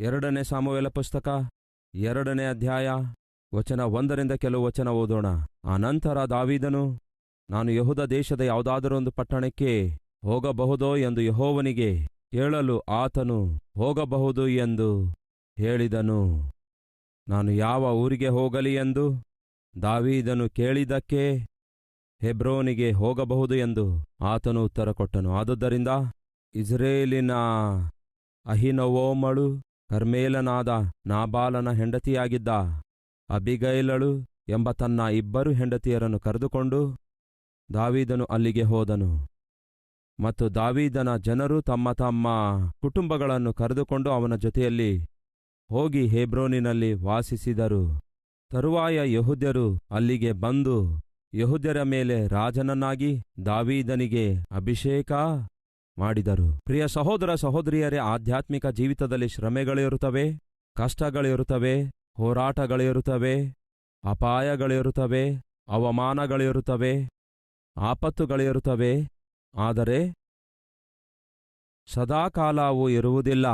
ಎರಡನೇ ಸಾಮುವೆಲ ಪುಸ್ತಕ, ಎರಡನೇ ಅಧ್ಯಾಯ, ವಚನ ಒಂದರಿಂದ ಕೆಲವು ವಚನ ಓದೋಣ. ಅನಂತರ ದಾವಿದನು, ನಾನು ಯಹುದ ದೇಶದ ಯಾವುದಾದರೊಂದು ಪಟ್ಟಣಕ್ಕೆ ಹೋಗಬಹುದೋ ಎಂದು ಯಹೋವನಿಗೆ ಕೇಳಲು ಆತನು ಹೋಗಬಹುದು ಎಂದು ಹೇಳಿದನು. ನಾನು ಯಾವ ಊರಿಗೆ ಹೋಗಲಿ ಎಂದು ದಾವೀದನು ಕೇಳಿದಕ್ಕೆ ಹೆಬ್ರೋನಿಗೆ ಹೋಗಬಹುದು ಎಂದು ಆತನು ಉತ್ತರ ಕೊಟ್ಟನು. ಆದುದರಿಂದ ಇಸ್ರೇಲಿನ ಅಹಿನವೋಮಳು ಕರ್ಮೇಲನಾದ ನಾಬಾಲನ ಹೆಂಡತಿಯಾಗಿದ್ದ ಅಬಿಗೈಲಳು ಎಂಬ ತನ್ನ ಇಬ್ಬರು ಹೆಂಡತಿಯರನ್ನು ಕರೆದುಕೊಂಡು ದಾವೀದನು ಅಲ್ಲಿಗೆ ಹೋದನು. ಮತ್ತು ದಾವೀದನ ಜನರು ತಮ್ಮ ತಮ್ಮ ಕುಟುಂಬಗಳನ್ನು ಕರೆದುಕೊಂಡು ಅವನ ಜೊತೆಯಲ್ಲಿ ಹೋಗಿ ಹೇಬ್ರೋನಿನಲ್ಲಿ ವಾಸಿಸಿದರು. ತರುವಾಯ ಯಹುದ್ಯರು ಅಲ್ಲಿಗೆ ಬಂದು ಯಹುದ್ಯರ ಮೇಲೆ ರಾಜನನ್ನಾಗಿ ದಾವೀದನಿಗೆ ಅಭಿಷೇಕ ಮಾಡಿದರು. ಪ್ರಿಯ ಸಹೋದರ ಸಹೋದರಿಯರೇ, ಆಧ್ಯಾತ್ಮಿಕ ಜೀವಿತದಲ್ಲಿ ಶ್ರಮೆಗಳಿರುತ್ತವೆ, ಕಷ್ಟಗಳಿರುತ್ತವೆ, ಹೋರಾಟಗಳಿರುತ್ತವೆ, ಅಪಾಯಗಳಿರುತ್ತವೆ, ಅವಮಾನಗಳಿರುತ್ತವೆ, ಆಪತ್ತುಗಳಿರುತ್ತವೆ. ಆದರೆ ಸದಾಕಾಲ ಅವು ಇರುವುದಿಲ್ಲ.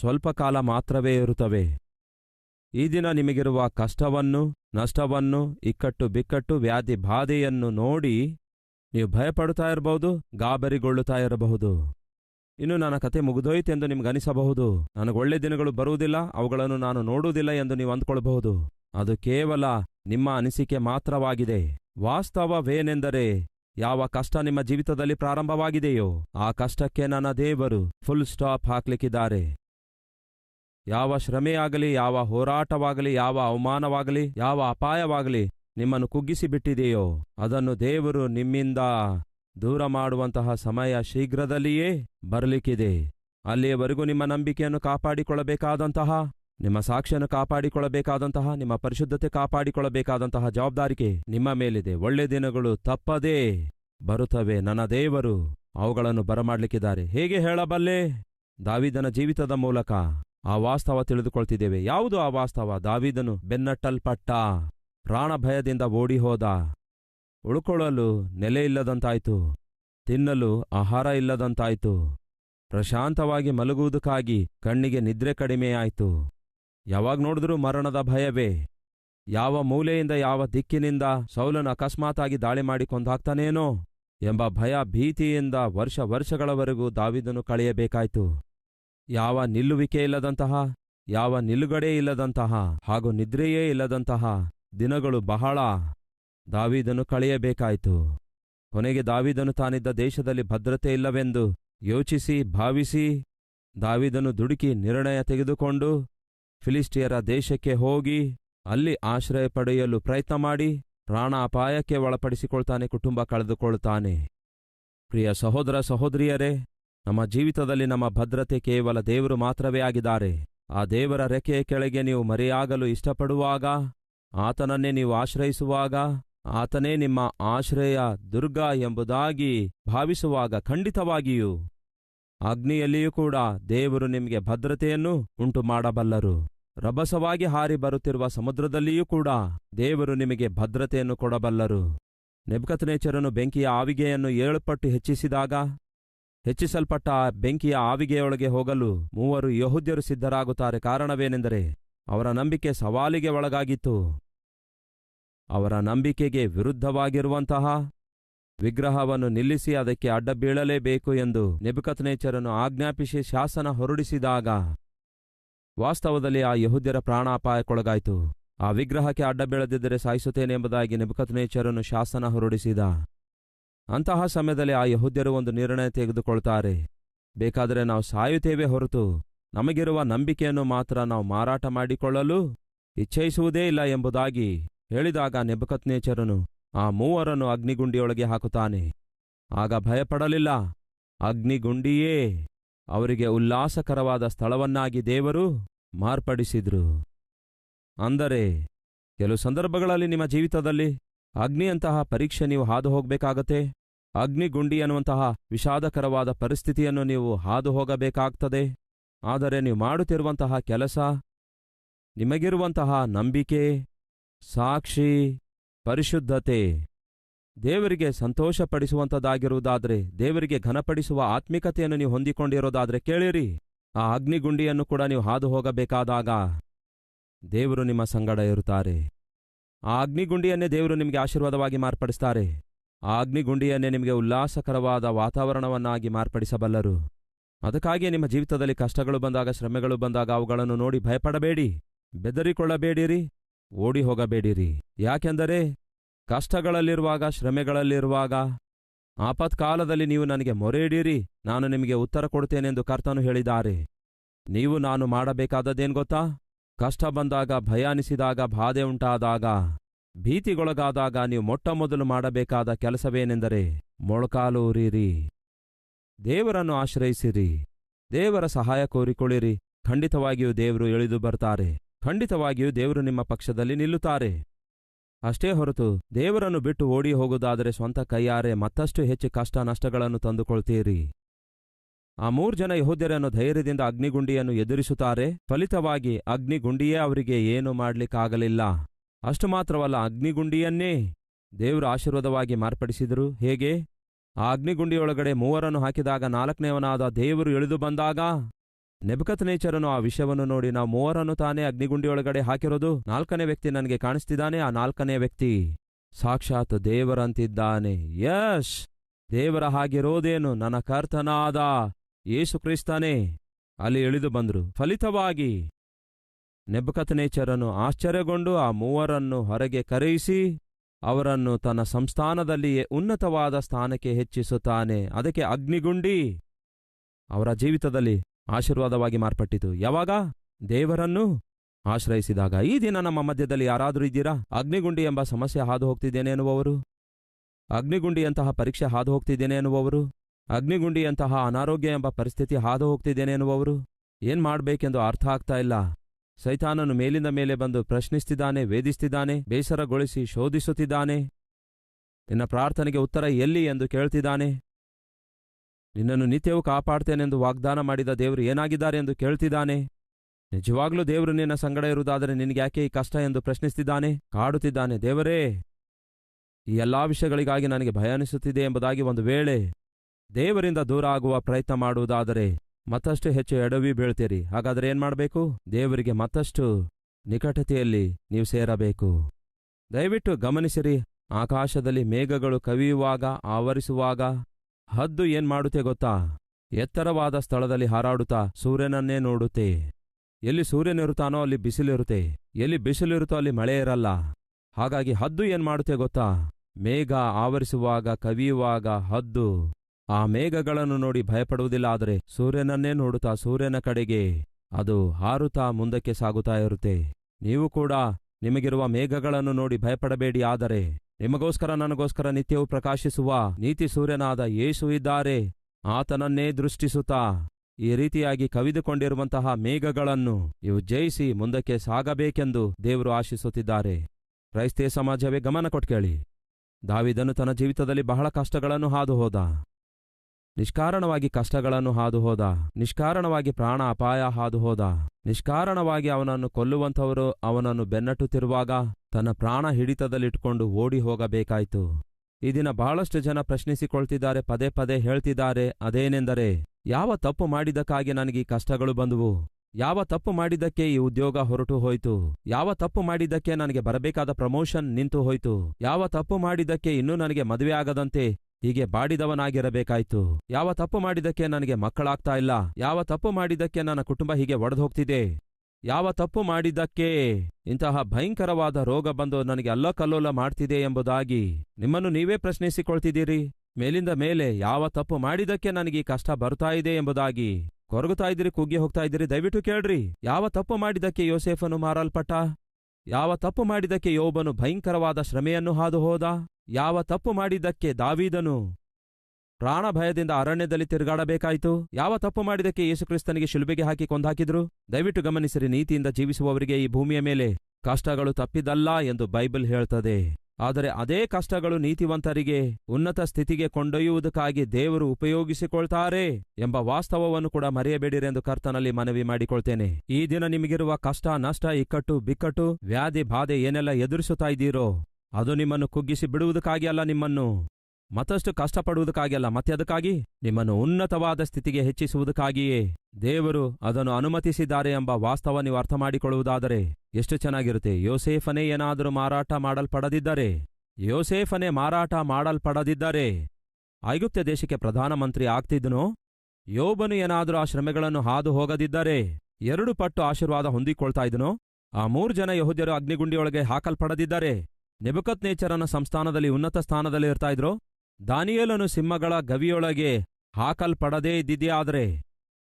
ಸ್ವಲ್ಪ ಕಾಲ ಮಾತ್ರವೇ ಇರುತ್ತವೆ. ಈ ದಿನ ನಿಮಗಿರುವ ಕಷ್ಟವನ್ನು, ನಷ್ಟವನ್ನು, ಇಕ್ಕಟ್ಟು ಬಿಕ್ಕಟ್ಟು, ವ್ಯಾಧಿ ಬಾಧೆಯನ್ನು ನೋಡಿ ನೀವು ಭಯಪಡುತ್ತಾ ಇರಬಹುದು, ಗಾಬರಿಗೊಳ್ಳುತ್ತಾ ಇರಬಹುದು. ಇನ್ನು ನನ್ನ ಕತೆ ಮುಗಿದೋಯ್ತೆಂದು ನಿಮ್ಗನಿಸಬಹುದು ನನಗೆ ಒಳ್ಳೆ ದಿನಗಳು ಬರುವುದಿಲ್ಲ, ಅವುಗಳನ್ನು ನಾನು ನೋಡುವುದಿಲ್ಲ ಎಂದು ನೀವು ಅಂದ್ಕೊಳ್ಬಹುದು. ಅದು ಕೇವಲ ನಿಮ್ಮ ಅನಿಸಿಕೆ ಮಾತ್ರವಾಗಿದೆ. ವಾಸ್ತವವೇನೆಂದರೆ, ಯಾವ ಕಷ್ಟ ನಿಮ್ಮ ಜೀವಿತದಲ್ಲಿ ಪ್ರಾರಂಭವಾಗಿದೆಯೋ, ಆ ಕಷ್ಟಕ್ಕೆ ನನ್ನ ದೇವರು ಫುಲ್ ಸ್ಟಾಪ್ ಹಾಕ್ಲಿಕ್ಕಿದ್ದಾರೆ. ಯಾವ ಶ್ರಮೆಯಾಗಲಿ, ಯಾವ ಹೋರಾಟವಾಗಲಿ, ಯಾವ ಅವಮಾನವಾಗಲಿ, ಯಾವ ಅಪಾಯವಾಗಲಿ ನಿಮ್ಮನ್ನು ಕುಗ್ಗಿಸಿಬಿಟ್ಟಿದೆಯೋ? ಅದನ್ನು ದೇವರು ನಿಮ್ಮಿಂದ ದೂರ ಮಾಡುವಂತಹ ಸಮಯ ಶೀಘ್ರದಲ್ಲಿಯೇ ಬರಲಿಕ್ಕಿದೆ. ಅಲ್ಲಿಯವರೆಗೂ ನಿಮ್ಮ ನಂಬಿಕೆಯನ್ನು ಕಾಪಾಡಿಕೊಳ್ಳಬೇಕಾದಂತಹ, ನಿಮ್ಮ ಸಾಕ್ಷಿಯನ್ನು ಕಾಪಾಡಿಕೊಳ್ಳಬೇಕಾದಂತಹ, ನಿಮ್ಮ ಪರಿಶುದ್ಧತೆ ಕಾಪಾಡಿಕೊಳ್ಳಬೇಕಾದಂತಹ ಜವಾಬ್ದಾರಿಕೆ ನಿಮ್ಮ ಮೇಲಿದೆ. ಒಳ್ಳೆ ದಿನಗಳು ತಪ್ಪದೇ ಬರುತ್ತವೆ. ನನ್ನ ದೇವರು ಅವುಗಳನ್ನು ಬರಮಾಡ್ಲಿಕ್ಕಿದ್ದಾರೆ. ಹೇಗೆ ಹೇಳಬಲ್ಲೆ? ದಾವಿದನ ಜೀವಿತದ ಮೂಲಕ ಆ ವಾಸ್ತವ ತಿಳಿದುಕೊಳ್ತಿದ್ದೇವೆ. ಯಾವುದು ಆ ವಾಸ್ತವ? ದಾವಿದನು ಬೆನ್ನಟ್ಟಲ್ಪಟ್ಟ ಪ್ರಾಣ ಭಯದಿಂದ ಓಡಿ ಹೋದ ಉಳ್ಕೊಳ್ಳಲು ನೆಲೆ ಇಲ್ಲದಂತಾಯ್ತು. ತಿನ್ನಲು ಆಹಾರ ಇಲ್ಲದಂತಾಯ್ತು. ಪ್ರಶಾಂತವಾಗಿ ಮಲಗುವುದಕ್ಕಾಗಿ ಕಣ್ಣಿಗೆ ನಿದ್ರೆ ಕಡಿಮೆಯಾಯಿತು. ಯಾವಾಗ ನೋಡಿದ್ರೂ ಮರಣದ ಭಯವೇ. ಯಾವ ಮೂಲೆಯಿಂದ ಯಾವ ದಿಕ್ಕಿನಿಂದ ಸೌಲನ ಅಕಸ್ಮಾತಾಗಿ ದಾಳಿ ಮಾಡಿ ಕೊಂದಾಗ್ತಾನೇನೋ ಎಂಬ ಭಯ ಭೀತಿಯಿಂದ ವರ್ಷ ವರ್ಷಗಳವರೆಗೂ ದಾವಿದನು ಕಳೆಯಬೇಕಾಯ್ತು. ಯಾವ ನಿಲ್ಲುವಿಕೆ ಇಲ್ಲದಂತಹ, ಯಾವ ನಿಲುಗಡೆ ಇಲ್ಲದಂತಹ ಹಾಗೂ ನಿದ್ರೆಯೇ ಇಲ್ಲದಂತಹ ದಿನಗಳು ಬಹಳ ದಾವಿದನು ಕಳೆಯಬೇಕಾಯಿತು. ಕೊನೆಗೆ ದಾವಿದನು ತಾನಿದ್ದ ದೇಶದಲ್ಲಿ ಭದ್ರತೆ ಇಲ್ಲವೆಂದು ಯೋಚಿಸಿ, ಭಾವಿಸಿ ದಾವಿದನು ದುಡುಕಿ ನಿರ್ಣಯ ತೆಗೆದುಕೊಂಡು ಫಿಲಿಸ್ಟಿಯರ ದೇಶಕ್ಕೆ ಹೋಗಿ ಅಲ್ಲಿ ಆಶ್ರಯ ಪಡೆಯಲು ಪ್ರಯತ್ನ ಮಾಡಿ ಪ್ರಾಣ ಅಪಾಯಕ್ಕೆ ಒಳಪಡಿಸಿಕೊಳ್ತಾನೆ, ಕುಟುಂಬ ಕಳೆದುಕೊಳ್ಳುತ್ತಾನೆ. ಪ್ರಿಯ ಸಹೋದರ ಸಹೋದರಿಯರೇ, ನಮ್ಮ ಜೀವಿತದಲ್ಲಿ ನಮ್ಮ ಭದ್ರತೆ ಕೇವಲ ದೇವರು ಮಾತ್ರವೇ ಆಗಿದ್ದಾರೆ. ಆ ದೇವರ ರೆಕೆಯ ಕೆಳಗೆ ನೀವು ಮರೆಯಾಗಲು ಇಷ್ಟಪಡುವಾಗ ಆತನನ್ನೇ ನೀವು ಆಶ್ರಯಿಸುವಾಗ, ಆತನೇ ನಿಮ್ಮ ಆಶ್ರಯ ದುರ್ಗ ಎಂಬುದಾಗಿ ಭಾವಿಸುವಾಗ ಖಂಡಿತವಾಗಿಯೂ ಅಗ್ನಿಯಲ್ಲಿಯೂ ಕೂಡ ದೇವರು ನಿಮಗೆ ಭದ್ರತೆಯನ್ನು ಉಂಟು ಮಾಡಬಲ್ಲರು ರಭಸವಾಗಿ ಹಾರಿ ಬರುತ್ತಿರುವ ಸಮುದ್ರದಲ್ಲಿಯೂ ಕೂಡ ದೇವರು ನಿಮಗೆ ಭದ್ರತೆಯನ್ನು ಕೊಡಬಲ್ಲರು. ನೆಬ್ಕತ್ನೇಚರನು ಬೆಂಕಿಯ ಆವಿಗೆಯನ್ನು ಏಳು ಪಟ್ಟು ಹೆಚ್ಚಿಸಿದಾಗ, ಹೆಚ್ಚಿಸಲ್ಪಟ್ಟ ಬೆಂಕಿಯ ಆವಿಗೆಯೊಳಗೆ ಹೋಗಲು ಮೂವರು ಯಹುದ್ಯರು ಸಿದ್ಧರಾಗುತ್ತಾರೆ ಕಾರಣವೇನೆಂದರೆ ಅವರ ನಂಬಿಕೆ ಸವಾಲಿಗೆ ಒಳಗಾಗಿತ್ತು. ಅವರ ನಂಬಿಕೆಗೆ ವಿರುದ್ಧವಾಗಿರುವಂತಹ ವಿಗ್ರಹವನ್ನು ನಿಲ್ಲಿಸಿ ಅದಕ್ಕೆ ಅಡ್ಡ ಬೀಳಲೇಬೇಕು ಎಂದು ನೆಬಕತ್ನೇಚರನ್ನು ಆಜ್ಞಾಪಿಸಿ ಶಾಸನ ಹೊರಡಿಸಿದಾಗ ವಾಸ್ತವದಲ್ಲಿ ಆ ಯಹುದ್ಯರ ಪ್ರಾಣಾಪಾಯಕ್ಕೊಳಗಾಯಿತು. ಆ ವಿಗ್ರಹಕ್ಕೆ ಅಡ್ಡ ಬೀಳದಿದ್ದರೆ ಸಾಯಿಸುತ್ತೇನೆ ಎಂಬುದಾಗಿ ನೆಬಕತ್ನೇಚರನ್ನು ಶಾಸನ ಹೊರಡಿಸಿದ. ಅಂತಹ ಸಮಯದಲ್ಲಿ ಆ ಯಹುದ್ಯರು ಒಂದು ನಿರ್ಣಯ ತೆಗೆದುಕೊಳ್ತಾರೆ. ಬೇಕಾದರೆ ನಾವು ಸಾಯುತ್ತೇವೆ ಹೊರತು ನಮಗಿರುವ ನಂಬಿಕೆಯನ್ನು ಮಾತ್ರ ನಾವು ಮಾರಾಟ ಮಾಡಿಕೊಳ್ಳಲು ಇಚ್ಛಯಿಸುವುದೇ ಇಲ್ಲ ಎಂಬುದಾಗಿ ಹೇಳಿದಾಗ ನೆಬಕತ್ನೇಚರನು ಆ ಮೂವರನ್ನು ಅಗ್ನಿಗುಂಡಿಯೊಳಗೆ ಹಾಕುತ್ತಾನೆ. ಆಗ ಭಯಪಡಲಿಲ್ಲ. ಅಗ್ನಿಗುಂಡಿಯೇ ಅವರಿಗೆ ಉಲ್ಲಾಸಕರವಾದ ಸ್ಥಳವನ್ನಾಗಿ ದೇವರು ಮಾರ್ಪಡಿಸಿದ್ರು. ಅಂದರೆ ಕೆಲವು ಸಂದರ್ಭಗಳಲ್ಲಿ ನಿಮ್ಮ ಜೀವಿತದಲ್ಲಿ ಅಗ್ನಿಯಂತಹ ಪರೀಕ್ಷೆ ನೀವು ಹಾದು ಹೋಗಬೇಕಾಗತ್ತೆ ಅಗ್ನಿಗುಂಡಿ ಅನ್ನುವಂತಹ ವಿಷಾದಕರವಾದ ಪರಿಸ್ಥಿತಿಯನ್ನು ನೀವು ಹಾದು ಹೋಗಬೇಕಾಗ್ತದೆ ಆದರೆ ನೀವು ಮಾಡುತ್ತಿರುವಂತಹ ಕೆಲಸ, ನಿಮಗಿರುವಂತಹ ನಂಬಿಕೆ, ಸಾಕ್ಷಿ, ಪರಿಶುದ್ಧತೆ, ದೇವರಿಗೆ ಸಂತೋಷಪಡಿಸುವಂಥದ್ದಾಗಿರುವುದಾದರೆ ದೇವರಿಗೆ ಘನಪಡಿಸುವ ಆತ್ಮಿಕತೆಯನ್ನು ನೀವು ಹೊಂದಿಕೊಂಡಿರೋದಾದ್ರೆ ಕೇಳಿರಿ. ಆ ಅಗ್ನಿಗುಂಡಿಯನ್ನು ಕೂಡ ನೀವು ಹಾದು ಹೋಗಬೇಕಾದಾಗ ದೇವರು ನಿಮ್ಮ ಸಂಗಡ ಇರುತ್ತಾರೆ. ಆ ಅಗ್ನಿಗುಂಡಿಯನ್ನೇ ದೇವರು ನಿಮಗೆ ಆಶೀರ್ವಾದವಾಗಿ ಮಾರ್ಪಡಿಸ್ತಾರೆ. ಆ ಅಗ್ನಿಗುಂಡಿಯನ್ನೇ ನಿಮಗೆ ಉಲ್ಲಾಸಕರವಾದ ವಾತಾವರಣವನ್ನಾಗಿ ಮಾರ್ಪಡಿಸಬಲ್ಲರು. ಅದಕ್ಕಾಗಿಯೇ ನಿಮ್ಮ ಜೀವಿತದಲ್ಲಿ ಕಷ್ಟಗಳು ಬಂದಾಗ, ಶ್ರಮೆಗಳು ಬಂದಾಗ ಅವುಗಳನ್ನು ನೋಡಿ ಭಯಪಡಬೇಡಿ. ಬೆದರಿಕೊಳ್ಳಬೇಡಿರಿ. ಓಡಿ ಹೋಗಬೇಡಿರಿ ಯಾಕೆಂದರೆ ಕಷ್ಟಗಳಲ್ಲಿರುವಾಗ, ಶ್ರಮೆಗಳಲ್ಲಿರುವಾಗ, ಆಪತ್ಕಾಲದಲ್ಲಿ ನೀವು ನನಗೆ ಮೊರೆಯಿಡಿರಿ. ನಾನು ನಿಮಗೆ ಉತ್ತರ ಕೊಡ್ತೇನೆಂದು ಕರ್ತನು ಹೇಳಿದ್ದಾರೆ. ನೀವು ನಾನು ಮಾಡಬೇಕಾದದ್ದೇನು ಗೊತ್ತಾ? ಕಷ್ಟ ಬಂದಾಗ, ಭಯ ಅನಿಸಿದಾಗ, ಬಾಧೆ ಉಂಟಾದಾಗ, ಭೀತಿಗೊಳಗಾದಾಗ ನೀವು ಮೊಟ್ಟಮೊದಲು ಮಾಡಬೇಕಾದ ಕೆಲಸವೇನೆಂದರೆ ಮೊಳಕಾಲು ಉರಿರಿ ದೇವರನ್ನು ಆಶ್ರಯಿಸಿರಿ. ದೇವರ ಸಹಾಯ ಕೋರಿಕೊಳ್ಳಿರಿ. ಖಂಡಿತವಾಗಿಯೂ ದೇವರು ಇಳಿದು ಬರ್ತಾರೆ. ಖಂಡಿತವಾಗಿಯೂ ದೇವರು ನಿಮ್ಮ ಪಕ್ಷದಲ್ಲಿ ನಿಲ್ಲುತ್ತಾರೆ. ಅಷ್ಟೇ ಹೊರತು ದೇವರನ್ನು ಬಿಟ್ಟು ಓಡಿ ಹೋಗುವುದಾದರೆ ಸ್ವಂತ ಕೈಯಾರೆ ಮತ್ತಷ್ಟು ಹೆಚ್ಚು ಕಷ್ಟ ನಷ್ಟಗಳನ್ನು ತಂದುಕೊಳ್ತೀರಿ. ಆ ಮೂರು ಜನ ಯಹೋದ್ಯರನ್ನು ಧೈರ್ಯದಿಂದ ಅಗ್ನಿಗುಂಡಿಯನ್ನು ಎದುರಿಸುತ್ತಾರೆ. ಫಲಿತವಾಗಿ ಅಗ್ನಿಗುಂಡಿಯೇ ಅವರಿಗೆ ಏನು ಮಾಡಲಿಕ್ಕಾಗಲಿಲ್ಲ. ಅಷ್ಟು ಮಾತ್ರವಲ್ಲ, ಅಗ್ನಿಗುಂಡಿಯನ್ನೇ ದೇವರು ಆಶೀರ್ವಾದವಾಗಿ ಮಾರ್ಪಡಿಸಿದರು. ಹೇಗೆ? ಆ ಅಗ್ನಿಗುಂಡಿಯೊಳಗಡೆ ಮೂವರನ್ನು ಹಾಕಿದಾಗ ನಾಲ್ಕನೇವನಾದ ದೇವರು ಇಳಿದು ಬಂದಾಗ ನೆಬಕತ್ ನೇಚರನು ಆ ವಿಷಯವನ್ನು ನೋಡಿ, ನಾವು ಮೂವರನ್ನು ತಾನೇ ಅಗ್ನಿಗುಂಡಿಯೊಳಗಡೆ ಹಾಕಿರೋದು? ನಾಲ್ಕನೇ ವ್ಯಕ್ತಿ ನನಗೆ ಕಾಣಿಸ್ತಿದ್ದಾನೆ, ಆ ನಾಲ್ಕನೇ ವ್ಯಕ್ತಿ ಸಾಕ್ಷಾತ್ ದೇವರಂತಿದ್ದಾನೆ. ಯಶ್! ದೇವರ ಹಾಗಿರೋದೇನು? ನನ್ನ ಕರ್ತನಾದ ಯೇಸು ಕ್ರಿಸ್ತನೇ! ಅಲ್ಲಿ ಇಳಿದು ಬಂದರು. ಫಲಿತವಾಗಿ ನೆಬಕತ್ ನೇಚರನು ಆಶ್ಚರ್ಯಗೊಂಡು ಆ ಮೂವರನ್ನು ಹೊರಗೆ ಕರೆಯಿಸಿ ಅವರನ್ನು ತನ್ನ ಸಂಸ್ಥಾನದಲ್ಲಿಯೇ ಉನ್ನತವಾದ ಸ್ಥಾನಕ್ಕೆ ಹೆಚ್ಚಿಸುತ್ತಾನೆ. ಅದಕ್ಕೆ ಅಗ್ನಿಗುಂಡಿ. ಅವರ ಜೀವಿತದಲ್ಲಿ ಆಶೀರ್ವಾದವಾಗಿ ಮಾರ್ಪಟ್ಟಿತು. ಯಾವಾಗ? ದೇವರನ್ನು ಆಶ್ರಯಿಸಿದಾಗ. ಈ ದಿನ ನಮ್ಮ ಮಧ್ಯದಲ್ಲಿ ಯಾರಾದರೂ ಇದ್ದೀರಾ? ಅಗ್ನಿಗುಂಡಿ ಎಂಬ ಸಮಸ್ಯೆ ಹಾದು ಹೋಗ್ತಿದ್ದೇನೆ ಎನ್ನುವವರು? ಅಗ್ನಿಗುಂಡಿಯಂತಹ ಪರೀಕ್ಷೆ ಹಾದು ಹೋಗ್ತಿದ್ದೇನೆ ಎನ್ನುವವರು? ಅಗ್ನಿಗುಂಡಿಯಂತಹ ಅನಾರೋಗ್ಯ ಎಂಬ ಪರಿಸ್ಥಿತಿ ಹಾದು ಹೋಗ್ತಿದ್ದೇನೆ ಎನ್ನುವವರು? ಏನ್ ಮಾಡಬೇಕೆಂದು ಅರ್ಥ ಆಗ್ತಾ ಇಲ್ಲ. ಸೈತಾನನು ಮೇಲಿಂದ ಮೇಲೆ ಬಂದು ಪ್ರಶ್ನಿಸ್ತಿದ್ದಾನೆ, ವೇದಿಸ್ತಿದ್ದಾನೆ, ಬೇಸರಗೊಳಿಸಿ ಶೋಧಿಸುತ್ತಿದ್ದಾನೆ. ನಿನ್ನ ಪ್ರಾರ್ಥನೆಗೆ ಉತ್ತರ ಎಲ್ಲಿ ಎಂದು ಕೇಳ್ತಿದ್ದಾನೆ? ನಿನ್ನನ್ನು ನಿತ್ಯವೂ ಕಾಪಾಡ್ತೇನೆಂದು ವಾಗ್ದಾನ ಮಾಡಿದ ದೇವರು ಏನಾಗಿದ್ದಾರೆ ಎಂದು ಕೇಳ್ತಿದ್ದಾನೆ? ನಿಜವಾಗ್ಲೂ ದೇವರು ನಿನ್ನ ಸಂಗಡ ಇರುವುದಾದರೆ ನಿನಗ್ಯಾಕೆ ಈ ಕಷ್ಟ ಎಂದು ಪ್ರಶ್ನಿಸ್ತಿದ್ದಾನೆ? ಕಾಡುತ್ತಿದ್ದಾನೆ, ದೇವರೇ, ಈ ಎಲ್ಲಾ ವಿಷಯಗಳಿಗಾಗಿ ನನಗೆ ಭಯ ಅನಿಸುತ್ತಿದೆ ಎಂಬುದಾಗಿ ಒಂದು ವೇಳೆ ದೇವರಿಂದ ದೂರ ಆಗುವ ಪ್ರಯತ್ನ ಮಾಡುವುದಾದರೆ ಮತ್ತಷ್ಟು ಹೆಚ್ಚು ಎಡವಿ ಬೀಳ್ತೀರಿ. ಹಾಗಾದರೆ ಏನ್ ಮಾಡಬೇಕು? ದೇವರಿಗೆ ಮತ್ತಷ್ಟು ನಿಕಟತೆಯಲ್ಲಿ ನೀವು ಸೇರಬೇಕು. ದಯವಿಟ್ಟು ಗಮನಿಸಿರಿ. ಆಕಾಶದಲ್ಲಿ ಮೇಘಗಳು ಕವಿಯುವಾಗ, ಆವರಿಸುವಾಗ ಹದ್ದು ಏನ್ ಮಾಡುತ್ತೆ ಗೊತ್ತಾ? ಎತ್ತರವಾದ ಸ್ಥಳದಲ್ಲಿ ಹಾರಾಡುತ್ತಾ ಸೂರ್ಯನನ್ನೇ ನೋಡುತ್ತೆ. ಎಲ್ಲಿ ಸೂರ್ಯನಿರುತ್ತಾನೋ ಅಲ್ಲಿ ಬಿಸಿಲಿರುತ್ತೆ. ಎಲ್ಲಿ ಬಿಸಿಲಿರುತ್ತೋ ಅಲ್ಲಿ ಮಳೆ ಇರಲ್ಲ. ಹಾಗಾಗಿ ಹದ್ದು ಏನ್ ಮಾಡುತ್ತೆ ಗೊತ್ತಾ? ಮೇಘ ಆವರಿಸುವಾಗ, ಕವಿಯುವಾಗ ಹದ್ದು ಆ ಮೇಘಗಳನ್ನು ನೋಡಿ ಭಯಪಡುವುದಿಲ್ಲ, ಆದರೆ ಸೂರ್ಯನನ್ನೇ ನೋಡುತ್ತಾ ಸೂರ್ಯನ ಕಡೆಗೆ ಅದು ಹಾರುತ್ತಾ ಮುಂದಕ್ಕೆ ಸಾಗುತ್ತಾ ಇರುತ್ತೆ. ನೀವು ಕೂಡ ನಿಮಗಿರುವ ಮೇಘಗಳನ್ನು ನೋಡಿ ಭಯಪಡಬೇಡಿ, ಆದರೆ ನಿಮಗೋಸ್ಕರ ನನಗೋಸ್ಕರ ನಿತ್ಯವೂ ಪ್ರಕಾಶಿಸುವ ನೀತಿ ಸೂರ್ಯನಾದ ಯೇಸು ಇದ್ದಾರೆ. ಆತನನ್ನೇ ದೃಷ್ಟಿಸುತ್ತಾ ಈ ರೀತಿಯಾಗಿ ಕವಿದುಕೊಂಡಿರುವಂತಹ ಮೇಘಗಳನ್ನು ಇವು ಜಯಿಸಿ ಮುಂದಕ್ಕೆ ಸಾಗಬೇಕೆಂದು ದೇವರು ಆಶಿಸುತ್ತಿದ್ದಾರೆ. ಕ್ರೈಸ್ತೇ ಸಮಾಜವೇ ಗಮನ ಕೊಟ್ಕೇಳಿ ದಾವಿದನು ತನ್ನ ಜೀವಿತದಲ್ಲಿ ಬಹಳ ಕಷ್ಟಗಳನ್ನು ಹಾದು ಹೋದ. ನಿಷ್ಕಾರಣವಾಗಿ ಕಷ್ಟಗಳನ್ನು ಹಾದು ಹೋದ ನಿಷ್ಕಾರಣವಾಗಿ ಪ್ರಾಣ ಅಪಾಯ ಹಾದು ಹೋದ ನಿಷ್ಕಾರಣವಾಗಿ ಅವನನ್ನು ಕೊಲ್ಲುವಂಥವರು ಅವನನ್ನು ಬೆನ್ನಟ್ಟುತ್ತಿರುವಾಗ ತನ್ನ ಪ್ರಾಣ ಹಿಡಿತದಲ್ಲಿಟ್ಕೊಂಡು ಓಡಿ ಹೋಗಬೇಕಾಯಿತು ಈ ದಿನ ಬಹಳಷ್ಟು ಜನ ಪ್ರಶ್ನಿಸಿಕೊಳ್ತಿದ್ದಾರೆ, ಪದೇ ಪದೇ ಹೇಳ್ತಿದ್ದಾರೆ, ಅದೇನೆಂದರೆ, ಯಾವ ತಪ್ಪು ಮಾಡಿದ್ದಕ್ಕಾಗಿ ನನಗೆ ಕಷ್ಟಗಳು ಬಂದುವು? ಯಾವ ತಪ್ಪು ಮಾಡಿದ್ದಕ್ಕೆ ಈ ಉದ್ಯೋಗ ಹೊರಟು ಹೋಯಿತು? ಯಾವ ತಪ್ಪು ಮಾಡಿದ್ದಕ್ಕೆ ನನಗೆ ಬರಬೇಕಾದ ಪ್ರಮೋಷನ್ ನಿಂತು ಹೋಯಿತು? ಯಾವ ತಪ್ಪು ಮಾಡಿದ್ದಕ್ಕೆ ಇನ್ನೂ ನನಗೆ ಮದುವೆ ಆಗದಂತೆ ಹೀಗೆ ಬಾಡಿದವನಾಗಿರಬೇಕಾಯ್ತು. ಯಾವ ತಪ್ಪು ಮಾಡಿದಕ್ಕೆ ನನಗೆ ಮಕ್ಕಳಾಗ್ತಾ ಇಲ್ಲ. ಯಾವ ತಪ್ಪು ಮಾಡಿದಕ್ಕೆ ನನ್ನ ಕುಟುಂಬ ಹೀಗೆ ಒಡೆದು ಹೋಗ್ತಿದೆ ಯಾವ ತಪ್ಪು ಮಾಡಿದ್ದಕ್ಕೆ ಇಂತಹ ಭಯಂಕರವಾದ ರೋಗ ಬಂದು ನನಗೆ ಅಲ್ಲಕಲ್ಲೋಲ ಮಾಡ್ತಿದೆ ಎಂಬುದಾಗಿ ನಿಮ್ಮನ್ನು ನೀವೇ ಪ್ರಶ್ನಿಸಿಕೊಳ್ತಿದ್ದೀರಿ. ಮೇಲಿಂದ ಮೇಲೆ ಯಾವ ತಪ್ಪು ಮಾಡಿದ್ದಕ್ಕೆ ನನಗೆ ಈ ಕಷ್ಟ ಬರ್ತಾ ಇದೆ ಎಂಬುದಾಗಿ ಕೊರಗುತ್ತಾ ಇದ್ದೀರಿ, ಕುಗ್ಗಿ ಹೋಗ್ತಾ ಇದ್ದೀರಿ, ದಯವಿಟ್ಟು ಕೇಳ್ರಿ. ಯಾವ ತಪ್ಪು ಮಾಡಿದ್ದಕ್ಕೆ ಯೋಸೇಫನು ಮಾರಲ್ಪಟ್ಟ? ಯಾವ ತಪ್ಪು ಮಾಡಿದಕ್ಕೆ ಯೋಬನು ಭಯಂಕರವಾದ ಶ್ರಮೆಯನ್ನು ಹಾದು ಹೋದ? ಯಾವ ತಪ್ಪು ಮಾಡಿದ್ದಕ್ಕೆ ದಾವೀದನು ಪ್ರಾಣಭಯದಿಂದ ಅರಣ್ಯದಲ್ಲಿ ತಿರುಗಾಡಬೇಕಾಯಿತು? ಯಾವ ತಪ್ಪು ಮಾಡಿದಕ್ಕೆ ಯೇಸುಕ್ರಿಸ್ತನಿಗೆ ಶಿಲುಬೆಗೆ ಹಾಕಿ ಕೊಂದಾಕಿದ್ರು? ದಯವಿಟ್ಟು ಗಮನಿಸಿರಿ, ನೀತಿಯಿಂದ ಜೀವಿಸುವವರಿಗೆ ಈ ಭೂಮಿಯ ಮೇಲೆ ಕಷ್ಟಗಳು ತಪ್ಪಿದಲ್ಲ ಎಂದು ಬೈಬಲ್ ಹೇಳ್ತದೆ. ಆದರೆ ಅದೇ ಕಷ್ಟಗಳು ನೀತಿವಂತರಿಗೆ, ಉನ್ನತ ಸ್ಥಿತಿಗೆ ಕೊಂಡೊಯ್ಯುವುದಕ್ಕಾಗಿ ದೇವರು ಉಪಯೋಗಿಸಿಕೊಳ್ತಾರೆ ಎಂಬ ವಾಸ್ತವವನ್ನು ಕೂಡ ಮರೆಯಬೇಡಿರೆಂದು ಕರ್ತನಲ್ಲಿ ಮನವಿ ಮಾಡಿಕೊಳ್ತೇನೆ. ಈ ದಿನ ನಿಮಗಿರುವ ಕಷ್ಟ, ನಷ್ಟ, ಇಕ್ಕಟ್ಟು, ಬಿಕ್ಕಟ್ಟು, ವ್ಯಾಧಿ, ಬಾಧೆ ಏನೆಲ್ಲ ಎದುರಿಸುತ್ತಾ ಇದ್ದೀರೋ ಅದು ನಿಮ್ಮನ್ನು ಕುಗ್ಗಿಸಿ ಬಿಡುವುದಕ್ಕಾಗಿ ಅಲ್ಲ ನಿಮ್ಮನ್ನು, ಮತ್ತಷ್ಟು ಕಷ್ಟಪಡುವುದಕ್ಕಾಗಿ ಅಲ್ಲ ಮತ್ತೆ ಅದಕ್ಕಾಗಿ? ನಿಮ್ಮನ್ನು ಉನ್ನತವಾದ ಸ್ಥಿತಿಗೆ ಹೆಚ್ಚಿಸುವುದಕ್ಕಾಗಿಯೇ ದೇವರು ಅದನ್ನು ಅನುಮತಿಸಿದ್ದಾರೆ ಎಂಬ ವಾಸ್ತವ ನೀವು ಅರ್ಥ ಮಾಡಿಕೊಳ್ಳುವುದಾದರೆ ಎಷ್ಟು ಚೆನ್ನಾಗಿರುತ್ತೆ? ಯೋಸೇಫನೇ ಏನಾದರೂ ಮಾರಾಟ ಮಾಡಲ್ಪಡದಿದ್ದರೆ, ಯೋಸೇಫನೇ ಮಾರಾಟ ಮಾಡಲ್ಪಡದಿದ್ದರೆ ಐಗುಪ್ತ ದೇಶಕ್ಕೆ ಪ್ರಧಾನಮಂತ್ರಿ ಆಗ್ತಿದ್ದನೋ? ಯೋಬನು ಏನಾದರೂ ಆ ಶ್ರಮೆಗಳನ್ನು ಹಾದು ಹೋಗದಿದ್ದರೆ ಎರಡು ಪಟ್ಟು ಆಶೀರ್ವಾದ ಹೊಂದಿಕೊಳ್ತಾ ಇದ್ದನೋ? ಆ ಮೂರು ಜನ ಯಹುದ್ಯರು ಅಗ್ನಿಗುಂಡಿಯೊಳಗೆ ಹಾಕಲ್ಪಡದಿದ್ದರೆ ನೆಬಕತ್ ನೇಚರನ ಸಂಸ್ಥಾನದಲ್ಲಿ ಉನ್ನತ ಸ್ಥಾನದಲ್ಲಿ ಇರ್ತಾ ಇದ್ರು? ದಾನಿಯೇಲನು ಸಿಂಹಗಳ ಗವಿಯೊಳಗೆ ಹಾಕಲ್ಪಡದೇ ಇದ್ದಿದೆಯಾದರೆ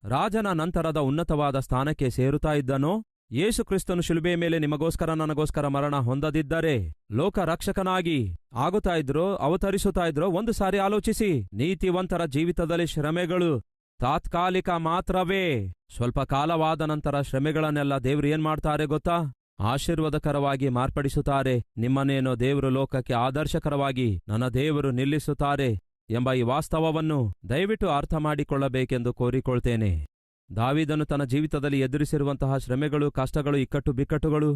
ರಾಜನ ನಂತರದ ಉನ್ನತವಾದ ಸ್ಥಾನಕ್ಕೆ ಸೇರುತ್ತಾ ಇದ್ದನೋ? ಯೇಸು ಕ್ರಿಸ್ತನು ಶಿಲುಬೆಯ ಮೇಲೆ ನಿಮಗೋಸ್ಕರ ನನಗೋಸ್ಕರ ಮರಣ ಹೊಂದದಿದ್ದರೆ ಲೋಕ ರಕ್ಷಕನಾಗಿ ಆಗುತ್ತಾ ಇದ್ರೋ, ಅವತರಿಸುತ್ತಾ ಇದ್ರೋ? ಒಂದು ಸಾರಿ ಆಲೋಚಿಸಿ. ನೀತಿವಂತರ ಜೀವಿತದಲ್ಲಿ ಶ್ರಮೆಗಳು ತಾತ್ಕಾಲಿಕ ಮಾತ್ರವೇ. ಸ್ವಲ್ಪ ಕಾಲವಾದ ನಂತರ ಶ್ರಮೆಗಳನ್ನೆಲ್ಲ ದೇವ್ರು ಏನ್ಮಾಡ್ತಾರೆ ಗೊತ್ತಾ? ಆಶೀರ್ವಾದಕರವಾಗಿ ಮಾರ್ಪಡಿಸುತ್ತಾರೆ. ನಿಮ್ಮನ್ನೇನೋ ದೇವರು ಲೋಕಕ್ಕೆ ಆದರ್ಶಕರವಾಗಿ ನನ್ನ ದೇವರು ನಿಲ್ಲಿಸುತ್ತಾರೆ ಎಂಬ ಈ ವಾಸ್ತವವನ್ನು ದಯವಿಟ್ಟು ಅರ್ಥ ಮಾಡಿಕೊಳ್ಳಬೇಕೆಂದು ಕೋರಿಕೊಳ್ತೇನೆ. ದಾವಿದನು ತನ್ನ ಜೀವಿತದಲ್ಲಿ ಎದುರಿಸಿರುವಂತಹ ಶ್ರಮೆಗಳು, ಕಷ್ಟಗಳು, ಇಕ್ಕಟ್ಟು, ಬಿಕ್ಕಟ್ಟುಗಳು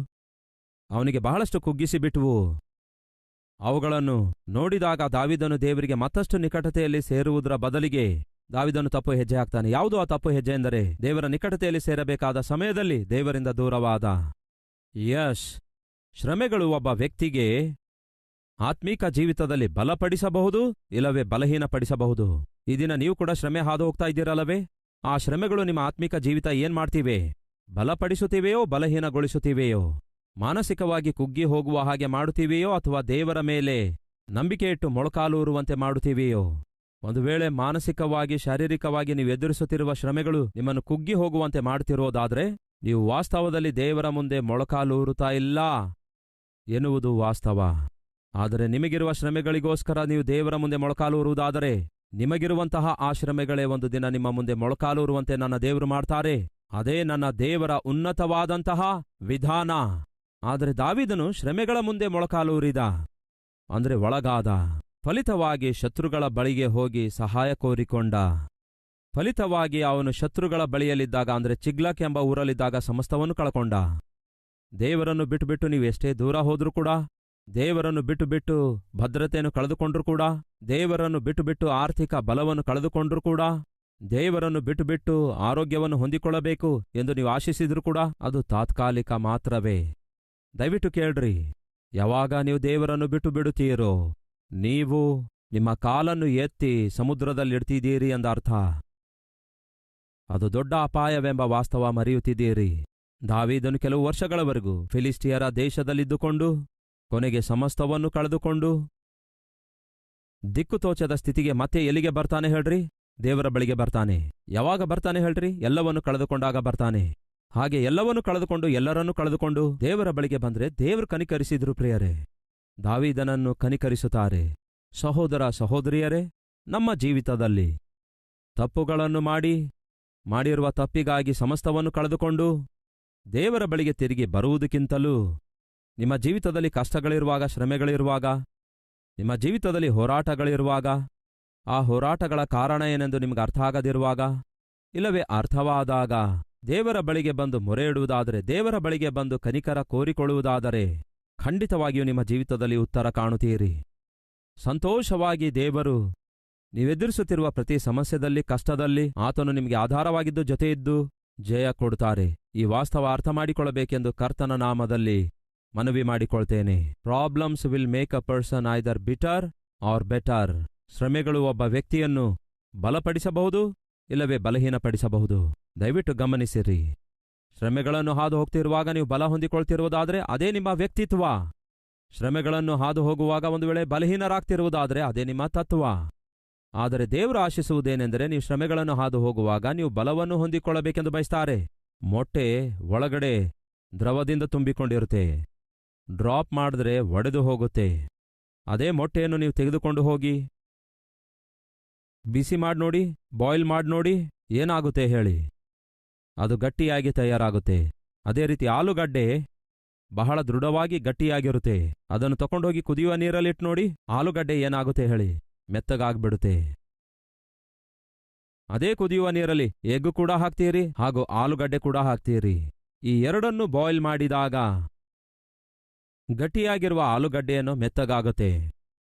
ಅವನಿಗೆ ಬಹಳಷ್ಟು ಕುಗ್ಗಿಸಿಬಿಟ್ಟುವು ಅವುಗಳನ್ನು ನೋಡಿದಾಗ ದಾವಿದನು ದೇವರಿಗೆ ಮತ್ತಷ್ಟು ನಿಕಟತೆಯಲ್ಲಿ ಸೇರುವುದರ ಬದಲಿಗೆ ದಾವಿದನು ತಪ್ಪು ಹೆಜ್ಜೆ ಹಾಕ್ತಾನೆ ಯಾವುದು ಆ ತಪ್ಪು ಹೆಜ್ಜೆ ಎಂದರೆ, ದೇವರ ನಿಕಟತೆಯಲ್ಲಿ ಸೇರಬೇಕಾದ ಸಮಯದಲ್ಲಿ ದೇವರಿಂದ ದೂರವಾದ ಯಶ್ ಶ್ರಮೆಗಳು ಒಬ್ಬ ವ್ಯಕ್ತಿಗೆ ಆತ್ಮೀಕ ಜೀವಿತದಲ್ಲಿ ಬಲಪಡಿಸಬಹುದು ಇಲ್ಲವೇ ಬಲಹೀನಪಡಿಸಬಹುದು. ಈ ದಿನ ನೀವು ಕೂಡ ಶ್ರಮೆ ಹಾದು ಹೋಗ್ತಾ ಇದ್ದೀರಲ್ಲವೇ? ಆ ಶ್ರಮೆಗಳು ನಿಮ್ಮ ಆತ್ಮಿಕ ಜೀವಿತ ಏನ್ ಮಾಡ್ತಿವೆ? ಬಲಪಡಿಸುತ್ತಿವೆಯೋ, ಬಲಹೀನಗೊಳಿಸುತ್ತಿವೆಯೋ? ಮಾನಸಿಕವಾಗಿ ಕುಗ್ಗಿ ಹೋಗುವ ಹಾಗೆ ಮಾಡುತ್ತಿವೆಯೋ ಅಥವಾ ದೇವರ ಮೇಲೆ ನಂಬಿಕೆ ಇಟ್ಟು ಮೊಳಕಾಲೂರುವಂತೆ ಮಾಡುತ್ತಿವೆಯೋ? ಒಂದು ವೇಳೆ ಮಾನಸಿಕವಾಗಿ, ಶಾರೀರಿಕವಾಗಿ ನೀವು ಎದುರಿಸುತ್ತಿರುವ ಶ್ರಮೆಗಳು ನಿಮ್ಮನ್ನು ಕುಗ್ಗಿ ಹೋಗುವಂತೆ ಮಾಡುತ್ತಿರೋದಾದ್ರೆ ನೀವು ವಾಸ್ತವದಲ್ಲಿ ದೇವರ ಮುಂದೆ ಮೊಳಕಾಲೂರುತ್ತಾ ಇಲ್ಲ? ಎನ್ನುವುದು ವಾಸ್ತವ. ಆದರೆ ನಿಮಗಿರುವ ಶ್ರಮೆಗಳಿಗೋಸ್ಕರ ನೀವು ದೇವರ ಮುಂದೆ ಮೊಳಕಾಲೂರುವುದಾದರೆ ನಿಮಗಿರುವಂತಹ ಆ ಶ್ರಮೆಗಳೇ ಒಂದು ದಿನ ನಿಮ್ಮ ಮುಂದೆ ಮೊಳಕಾಲೂರುವಂತೆ ನನ್ನ ದೇವರು ಮಾಡ್ತಾರೆ. ಅದೇ ನನ್ನ ದೇವರ ಉನ್ನತವಾದಂತಹ ವಿಧಾನ. ಆದರೆ ದಾವಿದನು ಶ್ರಮೆಗಳ ಮುಂದೆ ಮೊಳಕಾಲೂರಿದ ಅಂದರೆ ಒಳಗಾದ. ಫಲಿತವಾಗಿ ಶತ್ರುಗಳ ಬಳಿಗೆ ಹೋಗಿ ಸಹಾಯ ಕೋರಿಕೊಂಡ. ಫಲಿತವಾಗಿ ಅವನು ಶತ್ರುಗಳ ಬಳಿಯಲ್ಲಿದ್ದಾಗ, ಅಂದರೆ ಚಿಗ್ಲಕ್ ಎಂಬ ಊರಲ್ಲಿದ್ದಾಗ ಸಮಸ್ತವನ್ನು ಕಳಕೊಂಡ. ದೇವರನ್ನು ಬಿಟ್ಟುಬಿಟ್ಟು ನೀವು ಎಷ್ಟೇ ದೂರ ಹೋದ್ರೂ ಕೂಡ, ದೇವರನ್ನು ಬಿಟ್ಟುಬಿಟ್ಟು ಬಿಟ್ಟು ಭದ್ರತೆಯನ್ನು ಕಳೆದುಕೊಂಡ್ರೂ ಕೂಡ, ದೇವರನ್ನು ಬಿಟ್ಟುಬಿಟ್ಟು ಬಿಟ್ಟು ಆರ್ಥಿಕ ಬಲವನ್ನು ಕಳೆದುಕೊಂಡ್ರೂ ಕೂಡ, ದೇವರನ್ನು ಬಿಟ್ಟುಬಿಟ್ಟು ಬಿಟ್ಟು ಆರೋಗ್ಯವನ್ನು ಹೊಂದಿಕೊಳ್ಳಬೇಕು ಎಂದು ನೀವು ಆಶಿಸಿದ್ರೂ ಕೂಡ, ಅದು ತಾತ್ಕಾಲಿಕ ಮಾತ್ರವೇ. ದಯವಿಟ್ಟು ಕೇಳ್ರಿ, ಯಾವಾಗ ನೀವು ದೇವರನ್ನು ಬಿಟ್ಟು ಬಿಡುತ್ತೀರೋ ನೀವು ನಿಮ್ಮ ಕಾಲನ್ನು ಎತ್ತಿ ಸಮುದ್ರದಲ್ಲಿಡ್ತಿದ್ದೀರಿ ಎಂದರ್ಥ. ಅದು ದೊಡ್ಡ ಅಪಾಯವೆಂಬ ವಾಸ್ತವ ಮರೆಯುತ್ತಿದ್ದೀರಿ. ದಾವೀದನು ಕೆಲವು ವರ್ಷಗಳವರೆಗೂ ಫಿಲಿಸ್ಟಿಯರ ದೇಶದಲ್ಲಿದ್ದುಕೊಂಡು, ಕೊನೆಗೆ ಸಮಸ್ತವನ್ನು ಕಳೆದುಕೊಂಡು ದಿಕ್ಕು ತೋಚದ ಸ್ಥಿತಿಗೆ ಮತ್ತೆ ಎಲ್ಲಿಗೆ ಬರ್ತಾನೆ ಹೇಳ್ರಿ? ದೇವರ ಬಳಿಗೆ ಬರ್ತಾನೆ. ಯಾವಾಗ ಬರ್ತಾನೆ ಹೇಳ್ರಿ? ಎಲ್ಲವನ್ನು ಕಳೆದುಕೊಂಡಾಗ ಬರ್ತಾನೆ. ಹಾಗೆ ಎಲ್ಲವನ್ನು ಕಳೆದುಕೊಂಡು ಎಲ್ಲರನ್ನೂ ಕಳೆದುಕೊಂಡು ದೇವರ ಬಳಿಗೆ ಬಂದ್ರೆ ದೇವರು ಕನಿಕರಿಸಿದ್ರು ಪ್ರಿಯರೇ. ದಾವೀದನನ್ನು ಕನಿಕರಿಸುತ್ತಾರೆ. ಸಹೋದರ ಸಹೋದರಿಯರೇ, ನಮ್ಮ ಜೀವಿತದಲ್ಲಿ ತಪ್ಪುಗಳನ್ನು ಮಾಡಿ ಮಾಡಿರುವ ತಪ್ಪಿಗಾಗಿ ಸಮಸ್ತವನ್ನು ಕಳೆದುಕೊಂಡು ದೇವರ ಬಳಿಗೆ ತಿರುಗಿ ಬರುವುದಕ್ಕಿಂತಲೂ ನಿಮ್ಮ ಜೀವಿತದಲ್ಲಿ ಕಷ್ಟಗಳಿರುವಾಗ, ಶ್ರಮೆಗಳಿರುವಾಗ, ನಿಮ್ಮ ಜೀವಿತದಲ್ಲಿ ಹೋರಾಟಗಳಿರುವಾಗ, ಆ ಹೋರಾಟಗಳ ಕಾರಣ ಏನೆಂದು ನಿಮಗೆ ಅರ್ಥ ಆಗದಿರುವಾಗ, ಇಲ್ಲವೇ ಅರ್ಥವಾದಾಗ ದೇವರ ಬಳಿಗೆ ಬಂದು ಮೊರೆ ಇಡುವುದಾದರೆ ದೇವರ ಬಳಿಗೆ ಬಂದು ಕನಿಕರ ಕೋರಿಕೊಳ್ಳುವುದಾದರೆ ಖಂಡಿತವಾಗಿಯೂ ನಿಮ್ಮ ಜೀವಿತದಲ್ಲಿ ಉತ್ತರ ಕಾಣುತ್ತೀರಿ. ಸಂತೋಷವಾಗಿ ದೇವರು ನೀವೆದುರಿಸುತ್ತಿರುವ ಪ್ರತಿ ಸಮಸ್ಯೆದಲ್ಲಿ, ಕಷ್ಟದಲ್ಲಿ ಆತನು ನಿಮಗೆ ಆಧಾರವಾಗಿದ್ದು ಜೊತೆಯಿದ್ದು ಜಯ ಕೊಡುತ್ತಾರೆ. ಈ ವಾಸ್ತವ ಅರ್ಥ ಮಾಡಿಕೊಳ್ಳಬೇಕೆಂದು ಕರ್ತನ ನಾಮದಲ್ಲಿ ಮನವಿ ಮಾಡಿಕೊಳ್ತೇನೆ. Problems will make a person either bitter or better. ಶ್ರಮೆಗಳು ಒಬ್ಬ ವ್ಯಕ್ತಿಯನ್ನು ಬಲಪಡಿಸಬಹುದು, ಇಲ್ಲವೇ ಬಲಹೀನಪಡಿಸಬಹುದು. ದಯವಿಟ್ಟು ಗಮನಿಸಿರಿ. ಶ್ರಮೆಗಳನ್ನು ಹಾದು ಹೋಗ್ತಿರುವಾಗ ನೀವು ಬಲ ಹೊಂದಿಕೊಳ್ತಿರುವುದಾದರೆ ಅದೇ ನಿಮ್ಮ ವ್ಯಕ್ತಿತ್ವ. ಶ್ರಮೆಗಳನ್ನು ಹಾದು ಹೋಗುವಾಗ ಒಂದು ವೇಳೆ ಬಲಹೀನರಾಗ್ತಿರುವುದಾದರೆ ಅದೇ ನಿಮ್ಮ ತತ್ವ. ಆದರೆ ದೇವರು ಆಶಿಸುವುದೇನೆಂದರೆ ನೀವು ಶ್ರಮೆಗಳನ್ನು ಹಾದು ಹೋಗುವಾಗ ನೀವು ಬಲವನ್ನು ಹೊಂದಿಕೊಳ್ಳಬೇಕೆಂದು ಬಯಸ್ತಾರೆ. ಮೊಟ್ಟೆ ಒಳಗಡೆ ದ್ರವದಿಂದ ತುಂಬಿಕೊಂಡಿರುತ್ತೆ. ಡ್ರಾಪ್ ಮಾಡಿದ್ರೆ ಒಡೆದು ಹೋಗುತ್ತೆ. ಅದೇ ಮೊಟ್ಟೆಯನ್ನು ನೀವು ತೆಗೆದುಕೊಂಡು ಹೋಗಿ. ಬಿಸಿ ಮಾಡಿ ನೋಡಿ, ಬಾಯ್ಲ್ ಮಾಡಿ ನೋಡಿ, ಏನಾಗುತ್ತೆ ಹೇಳಿ. ಅದು ಗಟ್ಟಿಯಾಗಿ ತಯಾರಾಗುತ್ತೆ. ಅದೇ ರೀತಿ ಆಲೂಗಡ್ಡೆ ಬಹಳ ದೃಢವಾಗಿ ಗಟ್ಟಿಯಾಗಿರುತ್ತೆ. ಅದನ್ನು ತಗೊಂಡೋಗಿ ಕುದಿಯುವ ನೀರಲ್ಲಿಟ್ಟು ನೋಡಿ, ಆಲೂಗಡ್ಡೆ ಏನಾಗುತ್ತೆ ಹೇಳಿ. ಮೆತ್ತಗಾಗ್ಬಿಡುತ್ತೆ. ಅದೇ ಕುದಿಯುವ ನೀರಲ್ಲಿ ಎಗ್ ಕೂಡ ಹಾಕ್ತೀರಿ ಹಾಗೂ ಆಲೂಗಡ್ಡೆ ಕೂಡ ಹಾಕ್ತೀರಿ. ಈ ಎರಡನ್ನು ಬಾಯ್ಲ್ ಮಾಡಿದಾಗ ಗಟ್ಟಿಯಾಗಿರುವ ಆಲೂಗಡ್ಡೆಯನ್ನು ಮೆತ್ತಗಾಗುತ್ತೆ.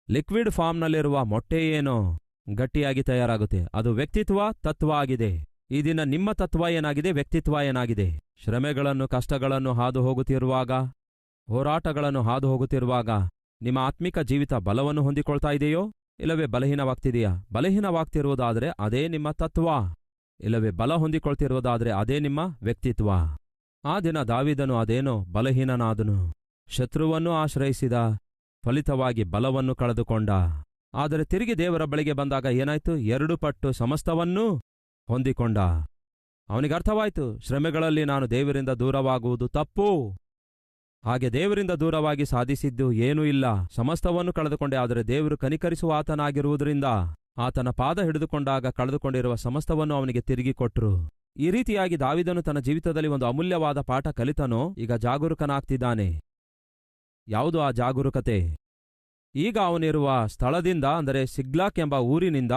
ಲಿಕ್ವಿಡ್ ಫಾರ್ಮ್ನಲ್ಲಿರುವ ಮೊಟ್ಟೆ ಏನೋ? ಗಟ್ಟಿಯಾಗಿ ತಯಾರಾಗುತ್ತೆ. ಅದು ವ್ಯಕ್ತಿತ್ವ, ತತ್ವ ಆಗಿದೆ. ಈ ದಿನ ನಿಮ್ಮ ತತ್ವ ಏನಾಗಿದೆ? ವ್ಯಕ್ತಿತ್ವ ಏನಾಗಿದೆ? ಶ್ರಮೆಗಳನ್ನು, ಕಷ್ಟಗಳನ್ನು ಹಾದು ಹೋಗುತ್ತಿರುವಾಗ, ಹೋರಾಟಗಳನ್ನು ಹಾದು ಹೋಗುತ್ತಿರುವಾಗ ನಿಮ್ಮ ಆತ್ಮಿಕ ಜೀವಿತ ಬಲವನ್ನು ಹೊಂದಿಕೊಳ್ತಾ ಇದೆಯೋ? ಇಲ್ಲವೇ ಬಲಹೀನವಾಗ್ತಿದೆಯಾ? ಬಲಹೀನವಾಗ್ತಿರುವುದಾದರೆ ಅದೇ ನಿಮ್ಮ ತತ್ವ. ಇಲ್ಲವೇ ಬಲ ಹೊಂದಿಕೊಳ್ತಿರುವುದಾದರೆ ಅದೇ ನಿಮ್ಮ ವ್ಯಕ್ತಿತ್ವ. ಆ ದಿನ ದಾವಿದನು ಅದೇನೋ ಬಲಹೀನನಾದನು. ಶತ್ರುವನ್ನು ಆಶ್ರಯಿಸಿದ, ಫಲಿತವಾಗಿ ಬಲವನ್ನು ಕಳೆದುಕೊಂಡ. ಆದರೆ ತಿರುಗಿ ದೇವರ ಬಳಿಗೆ ಬಂದಾಗ ಏನಾಯ್ತು? ಎರಡು ಪಟ್ಟು ಸಮಸ್ತವನ್ನೂ ಹೊಂದಿಕೊಂಡ. ಅವನಿಗರ್ಥವಾಯ್ತು ಶ್ರಮೆಗಳಲ್ಲಿ ನಾನು ದೇವರಿಂದ ದೂರವಾಗುವುದು ತಪ್ಪು. ಹಾಗೆ ದೇವರಿಂದ ದೂರವಾಗಿ ಸಾಧಿಸಿದ್ದು ಏನೂ ಇಲ್ಲ. ಸಮಸ್ತವನ್ನು ಕಳೆದುಕೊಂಡೆ, ಆದರೆ ದೇವರು ಕನಿಕರಿಸುವ ಆತನಾಗಿರುವುದರಿಂದ ಆತನ ಪಾದ ಹಿಡಿದುಕೊಂಡಾಗ ಕಳೆದುಕೊಂಡಿರುವ ಸಮಸ್ತವನ್ನು ಅವನಿಗೆ ತಿರುಗಿ ಕೊಟ್ರು. ಈ ರೀತಿಯಾಗಿ ದಾವಿದನು ತನ್ನ ಜೀವಿತದಲ್ಲಿ ಒಂದು ಅಮೂಲ್ಯವಾದ ಪಾಠ ಕಲಿತನೋ, ಈಗ ಜಾಗರೂಕನಾಗ್ತಿದ್ದಾನೆ. ಯಾವುದು ಆ ಜಾಗರೂಕತೆ? ಈಗ ಅವನಿರುವ ಸ್ಥಳದಿಂದ, ಅಂದರೆ ಸಿಗ್ಲಾಕ್ ಎಂಬ ಊರಿನಿಂದ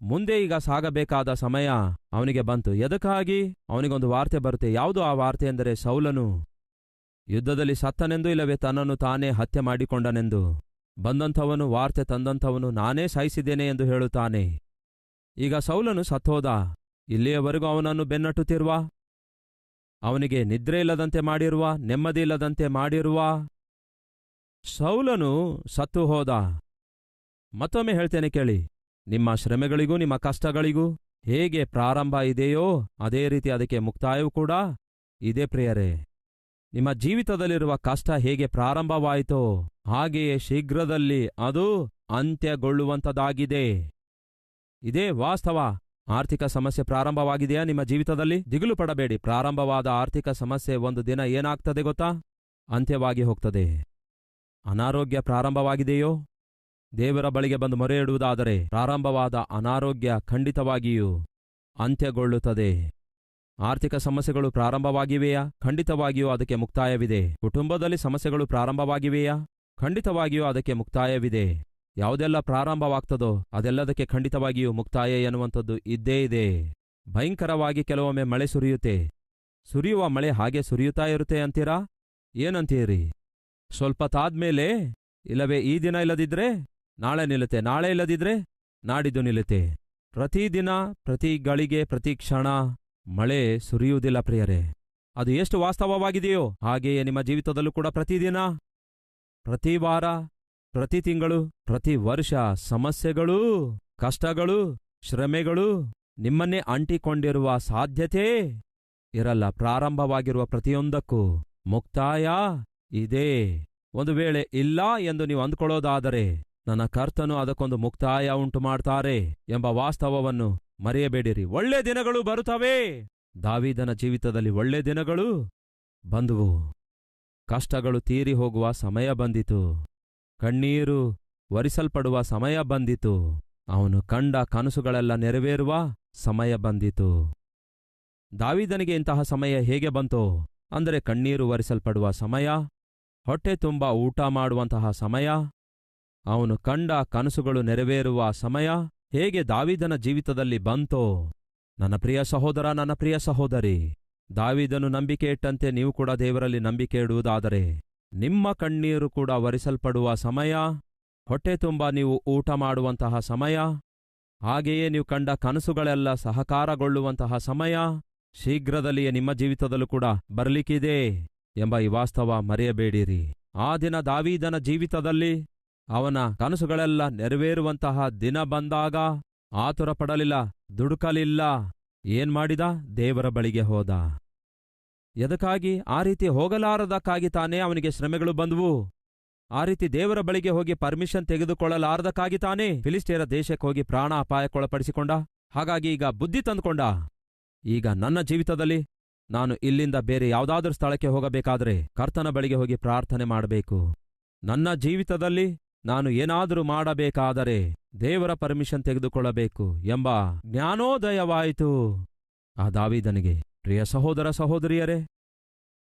ಮುಂದೆ ಈಗ ಸಾಗಬೇಕಾದ ಸಮಯ ಅವನಿಗೆ ಬಂತು. ಎದಕ್ಕಾಗಿ? ಅವನಿಗೊಂದು ವಾರ್ತೆ ಬರುತ್ತೆ. ಯಾವುದು ಆ ವಾರ್ತೆ ಎಂದರೆ ಸೌಲನು. ಯುದ್ಧದಲ್ಲಿ ಸತ್ತನೆಂದು ಇಲ್ಲವೇ ತನ್ನನ್ನು ತಾನೇ ಹತ್ಯೆ ಮಾಡಿಕೊಂಡನೆಂದು? ಬಂದಂಥವನು ವಾರ್ತೆ ತಂದಂಥವನು ನಾನೇ ಸಾಯಿಸಿದ್ದೇನೆ ಎಂದು ಹೇಳುತ್ತಾನೆ. ಈಗ ಸೌಲನು ಸತ್ತೋದ. ಇಲ್ಲಿಯವರೆಗೂ ಅವನನ್ನು ಬೆನ್ನಟ್ಟುತ್ತಿರುವ? ಅವನಿಗೆ ನಿದ್ರೆ ಇಲ್ಲದಂತೆ ಮಾಡಿರುವ, ನೆಮ್ಮದಿ ಇಲ್ಲದಂತೆ ಮಾಡಿರುವ? ಸೌಲನು ಸತ್ತು ಹೋದ. ಮತ್ತೊಮ್ಮೆ ಹೇಳ್ತೇನೆ ಕೇಳಿ, ನಿಮ್ಮ ಶ್ರಮೆಗಳಿಗೂ ನಿಮ್ಮ ಕಷ್ಟಗಳಿಗೂ ಹೇಗೆ ಪ್ರಾರಂಭ ಇದೆಯೋ ಅದೇ ರೀತಿ ಅದಕ್ಕೆ ಮುಕ್ತಾಯವೂ ಕೂಡ. ಇದೇ ಪ್ರಿಯರೇ ನಿಮ್ಮ ಜೀವಿತದಲ್ಲಿರುವ ಕಷ್ಟ ಹೇಗೆ ಪ್ರಾರಂಭವಾಯಿತೋ ಹಾಗೆಯೇ ಶೀಘ್ರದಲ್ಲಿ ಅದು ಅಂತ್ಯಗೊಳ್ಳುವಂಥದ್ದಾಗಿದೆ ಇದೇ ವಾಸ್ತವ. ಆರ್ಥಿಕ ಸಮಸ್ಯೆ ಪ್ರಾರಂಭವಾಗಿದೆಯಾ ನಿಮ್ಮ ಜೀವಿತದಲ್ಲಿ? ದಿಗಿಲು ಪಡಬೇಡಿ. ಪ್ರಾರಂಭವಾದ ಆರ್ಥಿಕ ಸಮಸ್ಯೆ ಒಂದು ದಿನ ಏನಾಗ್ತದೆ ಗೊತ್ತಾ? ಅಂತ್ಯವಾಗಿ ಹೋಗ್ತದೆ. ಅನಾರೋಗ್ಯ ಪ್ರಾರಂಭವಾಗಿದೆಯೋ? ದೇವರ ಬಳಿಗೆ ಬಂದು ಮೊರೆ ಇಡುವುದಾದರೆ ಪ್ರಾರಂಭವಾದ ಅನಾರೋಗ್ಯ ಖಂಡಿತವಾಗಿಯೂ ಅಂತ್ಯಗೊಳ್ಳುತ್ತದೆ. ಆರ್ಥಿಕ ಸಮಸ್ಯೆಗಳು ಪ್ರಾರಂಭವಾಗಿವೆಯಾ? ಖಂಡಿತವಾಗಿಯೂ ಅದಕ್ಕೆ ಮುಕ್ತಾಯವಿದೆ. ಕುಟುಂಬದಲ್ಲಿ ಸಮಸ್ಯೆಗಳು ಪ್ರಾರಂಭವಾಗಿವೆಯಾ? ಖಂಡಿತವಾಗಿಯೂ ಅದಕ್ಕೆ ಮುಕ್ತಾಯವಿದೆ. ಯಾವುದೆಲ್ಲ ಪ್ರಾರಂಭವಾಗ್ತದೋ ಅದೆಲ್ಲದಕ್ಕೆ ಖಂಡಿತವಾಗಿಯೂ ಮುಕ್ತಾಯ ಎನ್ನುವಂಥದ್ದು ಇದ್ದೇ ಇದೆ. ಭಯಂಕರವಾಗಿ ಕೆಲವೊಮ್ಮೆ ಮಳೆ ಸುರಿಯುತ್ತೆ. ಸುರಿಯುವ ಮಳೆ ಹಾಗೆ ಸುರಿಯುತ್ತಾ ಇರುತ್ತೆ ಅಂತೀರಾ? ಏನಂತೀರಿ? ಸ್ವಲ್ಪ ತಾದ್ಮೇಲೆ? ಇಲ್ಲವೇ ಈ ದಿನ ಇಲ್ಲದಿದ್ರೆ? ನಾಳೆ ನಿಲ್ಲುತ್ತೆ. ನಾಳೆ ಇಲ್ಲದಿದ್ರೆ ನಾಡಿದ್ದು ನಿಲ್ಲುತ್ತೆ. ಪ್ರತಿದಿನ ಪ್ರತಿ ಗಳಿಗೆ, ಪ್ರತಿ ಕ್ಷಣ ಮಳೆ ಸುರಿಯುವುದಿಲ್ಲ ಪ್ರಿಯರೇ. ಅದು ಎಷ್ಟು ವಾಸ್ತವವಾಗಿದೆಯೋ ಹಾಗೆಯೇ ನಿಮ್ಮ ಜೀವಿತದಲ್ಲೂ ಕೂಡ ಪ್ರತಿದಿನ. ಪ್ರತಿ ವಾರ, ಪ್ರತಿ ತಿಂಗಳು, ಪ್ರತಿ ವರ್ಷ ಸಮಸ್ಯೆಗಳು, ಕಷ್ಟಗಳು, ಶ್ರಮೆಗಳು ನಿಮ್ಮನ್ನೇ ಅಂಟಿಕೊಂಡಿರುವ ಸಾಧ್ಯತೆ ಇರಲ್ಲ. ಪ್ರಾರಂಭವಾಗಿರುವ ಪ್ರತಿಯೊಂದಕ್ಕೂ ಮುಕ್ತಾಯ ಇದೇ. ಒಂದು ವೇಳೆ ಇಲ್ಲ ಎಂದು ನೀವು ಅಂದುಕೊಳ್ಳೋದಾದರೆ ನನ್ನ ಕರ್ತನು ಅದಕ್ಕೊಂದು ಮುಕ್ತಾಯ ಉಂಟು ಮಾಡ್ತಾರೆ ಎಂಬ ವಾಸ್ತವವನ್ನು ಮರೆಯಬೇಡಿರಿ. ಒಳ್ಳೆ ದಿನಗಳು ಬರುತ್ತವೆ. ದಾವಿದನ ಜೀವಿತದಲ್ಲಿ ಒಳ್ಳೆ ದಿನಗಳು ಬಂದುವು. ಕಷ್ಟಗಳು ತೀರಿ ಹೋಗುವ ಸಮಯ ಬಂದಿತು. ಕಣ್ಣೀರು ಒರಿಸಲ್ಪಡುವ ಸಮಯ ಬಂದಿತು. ಅವನು ಕಂಡ ಕನಸುಗಳೆಲ್ಲ ನೆರವೇರುವ ಸಮಯ ಬಂದಿತು. ದಾವಿದನಿಗೆ ಇಂತಹ ಸಮಯ ಹೇಗೆ ಬಂತೋ, ಅಂದರೆ ಕಣ್ಣೀರು ಒರಿಸಲ್ಪಡುವ ಸಮಯ, ಹೊಟ್ಟೆ ತುಂಬ ಊಟ ಮಾಡುವಂತಹ ಸಮಯ, ಅವನು ಕಂಡ ಕನಸುಗಳು ನೆರವೇರುವ ಸಮಯ ಹೇಗೆ ದಾವಿದನ ಜೀವಿತದಲ್ಲಿ ಬಂತೋ? ನನ್ನ ಪ್ರಿಯ ಸಹೋದರ, ನನ್ನ ಪ್ರಿಯ ಸಹೋದರಿ, ದಾವಿದನು ನಂಬಿಕೆ ಇಟ್ಟಂತೆ ನೀವು ಕೂಡ ದೇವರಲ್ಲಿ ನಂಬಿಕೆ ಇಡುವುದಾದರೆ, ನಿಮ್ಮ ಕಣ್ಣೀರು ಕೂಡ ವರಿಸಲ್ಪಡುವ ಸಮಯ, ಹೊಟ್ಟೆ ತುಂಬ ನೀವು ಊಟ ಮಾಡುವಂತಹ ಸಮಯ, ಹಾಗೆಯೇ ನೀವು ಕಂಡ ಕನಸುಗಳೆಲ್ಲ ಸಹಕಾರಗೊಳ್ಳುವಂತಹ ಸಮಯ, ಶೀಘ್ರದಲ್ಲಿಯೇ ನಿಮ್ಮ ಜೀವಿತದಲ್ಲೂ ಕೂಡ ಬರಲಿಕ್ಕಿದೆ ಎಂಬ ಈ ವಾಸ್ತವ ಮರೆಯಬೇಡಿರಿ. ಆ ದಿನ ದಾವೀದನ ಜೀವಿತದಲ್ಲಿ ಅವನ ಕನಸುಗಳೆಲ್ಲ ನೆರವೇರುವಂತಹ ದಿನ ಬಂದಾಗ ಆತುರ ಪಡಲಿಲ್ಲ ದುಡುಕಲಿಲ್ಲ. ಏನ್ ಮಾಡಿದ? ದೇವರ ಬಳಿಗೆ ಹೋದ. ಎದಕ್ಕಾಗಿ? ಆ ರೀತಿ ಹೋಗಲಾರದಕ್ಕಾಗಿ ತಾನೇ ಅವನಿಗೆ ಶ್ರಮೆಗಳು ಬಂದವು. ಆ ರೀತಿ ದೇವರ ಬಳಿಗೆ ಹೋಗಿ ಪರ್ಮಿಷನ್ ತೆಗೆದುಕೊಳ್ಳಲಾರದಕ್ಕಾಗಿ ತಾನೇ ಫಿಲಿಸ್ಟಿಯರ ದೇಶಕ್ಕೆ ಹೋಗಿ ಪ್ರಾಣ ಅಪಾಯಕ್ಕೊಳಪಡಿಸಿಕೊಂಡ. ಹಾಗಾಗಿ ಈಗ ಬುದ್ಧಿ ತಂದುಕೊಂಡ. ಈಗ ನನ್ನ ಜೀವಿತದಲ್ಲಿ ನಾನು ಇಲ್ಲಿಂದ ಬೇರೆ ಯಾವುದಾದ್ರೂ ಸ್ಥಳಕ್ಕೆ ಹೋಗಬೇಕಾದ್ರೆ ಕರ್ತನ ಬಳಿಗೆ ಹೋಗಿ ಪ್ರಾರ್ಥನೆ ಮಾಡಬೇಕು. ನನ್ನ ಜೀವಿತದಲ್ಲಿ ನಾನು ಏನಾದರೂ ಮಾಡಬೇಕಾದರೆ ದೇವರ ಪರ್ಮಿಷನ್ ತೆಗೆದುಕೊಳ್ಳಬೇಕು ಎಂಬ ಜ್ಞಾನೋದಯವಾಯಿತು. ಆ ದಾವಿದನಿಗೆ, ಪ್ರಿಯ ಸಹೋದರ ಸಹೋದರಿಯರೇ,